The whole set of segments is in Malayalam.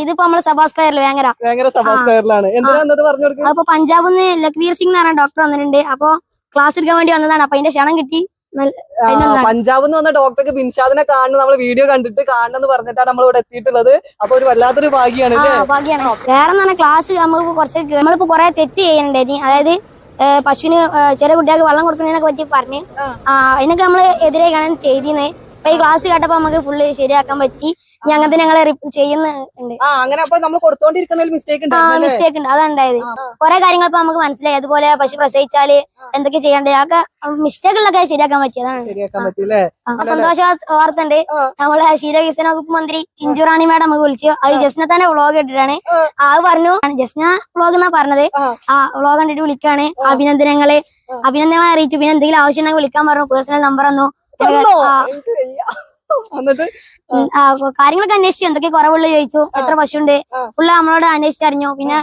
ഇതിപ്പോ നമ്മൾ സഭാസ്കയറിൽ വേങ്ങര വേങ്ങര സഭാ ആ. സ്ക്വയറിലാണ് എന്തിനാ വന്നത് പറഞ്ഞു കൊടുക്കുക അപ്പൊ പഞ്ചാബിൽ നിന്ന് ലക്വീർ സിംഗ് എന്ന് പറഞ്ഞ ഡോക്ടർ വന്നിട്ടുണ്ട്. അപ്പൊ ക്ലാസ് എടുക്കാൻ വേണ്ടി വന്നതാണ്. അപ്പൊ അതിന്റെ ക്ഷണം കിട്ടി. പഞ്ചാബ് അതിനെന്താണ്? പഞ്ചാബിൽ നിന്ന് വന്ന ഡോക്ടർക്ക് ബിൻഷാദിനെ കാണുന്ന നമ്മൾ വീഡിയോ കണ്ടിട്ട് കാണണമെന്ന് പറഞ്ഞിട്ടാണ് നമ്മൾ ഇവിടെ എത്തിയിട്ടുള്ളത്. അപ്പൊ ഒരു വല്ലാത്തൊരു ഭാഗ്യാണ് ഭാഗ്യാണ്. വേറെ ക്ലാസ് നമുക്ക് കുറച്ച് നമ്മളിപ്പോ കുറെ തെറ്റ് ചെയ്യുന്നുണ്ടായിരുന്നു. അതായത് പശുവിന് ചെറിയ കുട്ടികൾക്ക് വെള്ളം കൊടുക്കുന്നതിനൊക്കെ പറ്റി പറഞ്ഞ്. അതിനൊക്കെ നമ്മൾ എതിരെയാണ് ചെയ്തിരുന്നത് അപ്പൊ ഈ ക്ലാസ് കേട്ടപ്പോ നമുക്ക് ഫുള്ള് ശരിയാക്കാൻ പറ്റി. ഞങ്ങൾ ഞങ്ങൾ ചെയ്യുന്നുണ്ട്. ആ അങ്ങനെ അപ്പൊ നമ്മൾ കൊടുത്തോണ്ടിരിക്കുന്നതിൽ മിസ്റ്റേക്ക് ആ ഉണ്ടായിരുന്നു മിസ്റ്റേക്ക് ഉണ്ട്. അതുണ്ടായത് കുറെ കാര്യങ്ങൾ ഇപ്പൊ നമുക്ക് മനസ്സിലായി. അതുപോലെ പശു പ്രസവിച്ചാൽ എന്തൊക്കെ ചെയ്യണ്ടേ? ആ മിസ്റ്റേക്കുകളൊക്കെ ശരിയാക്കാൻ പറ്റിയതാണ് ആ, സന്തോഷ വാർത്ത ഉണ്ട് ആ. നമ്മളെ ശീലവികസന വകുപ്പ് മന്ത്രി ചിഞ്ചു റാണി മാഡം നമുക്ക് വിളിച്ചു. അത് ജസ്ന തന്നെ വ്ളോഗ് ഇട്ടിട്ടാണ്. ആ. ആ പറഞ്ഞു. ജസ്ന വ്ളോഗ് എന്നാ പറഞ്ഞത്? ആ. ആ വ്ളോഗ് കണ്ടിട്ട് വിളിക്കാണ്. അഭിനന്ദനങ്ങൾ. അഭിനന്ദനങ്ങൾ അറിയിച്ചു. പിന്നെ എന്തെങ്കിലും ആവശ്യം ഉണ്ടെങ്കിൽ വിളിക്കാൻ പറഞ്ഞു. പേഴ്സണൽ നമ്പർ തന്നു. എന്നിട്ട് കാര്യങ്ങളൊക്കെ അന്വേഷിച്ചു? എന്തൊക്കെ കുറവുള്ള ചോദിച്ചു. എത്ര പശുണ്ട്? ഉണ്ട് ഫുള്ള് നമ്മളോട് അന്വേഷിച്ചറിഞ്ഞു പിന്നെ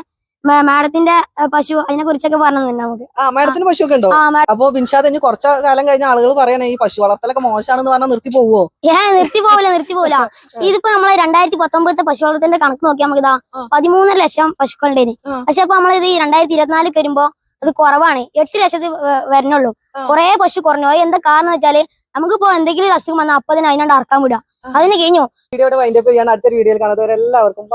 മാഡത്തിന്റെ പശു അതിനെ കുറിച്ചൊക്കെ പറഞ്ഞു തന്നെ നമുക്ക്? ആ പശു ഒക്കെ ഉണ്ടോ? അപ്പൊ ബിൻഷാദ് ഇനി കുറച്ച കാലം കഴിഞ്ഞ ആളുകൾ പറയണേ ഈ പശു വളർത്തലൊക്കെ മോശമാണെന്ന് പറഞ്ഞാൽ നിർത്തി പോവോ? ഏ നിർത്തി പോവില്ല നിർത്തി പോവില്ല ഇതിപ്പോ നമ്മൾ രണ്ടായിരത്തി പത്തൊമ്പത്തെ പശു വളർത്തലിന്റെ കണക്ക് നോക്കിയാൽ നമുക്ക് ഇതാ ആ. പതിമൂന്നര ലക്ഷം പശുക്കളുടെ. പക്ഷെ അപ്പൊ നമ്മളിത് ഈ രണ്ടായിരത്തി ഇരുപത്തിനാലിൽ വരുമ്പോ അത് കുറവാണ് എട്ട് ലക്ഷത്തിൽ വരണുള്ളൂ. കുറെ പശു കുറഞ്ഞു അത് എന്താ കാരണം വെച്ചാൽ നമുക്കിപ്പോ എന്തെങ്കിലും ഒരു അസുഖം വന്നാൽ അപ്പൊ തന്നെ അതിനോട് അറക്കാൻ വിടാം ആ. അതിന് കഴിഞ്ഞു വീഡിയോ വൈൻഡപ്പ് ചെയ്യാൻ അടുത്ത വീഡിയോയിൽ കാണാത്തവരെല്ലാവർക്കും.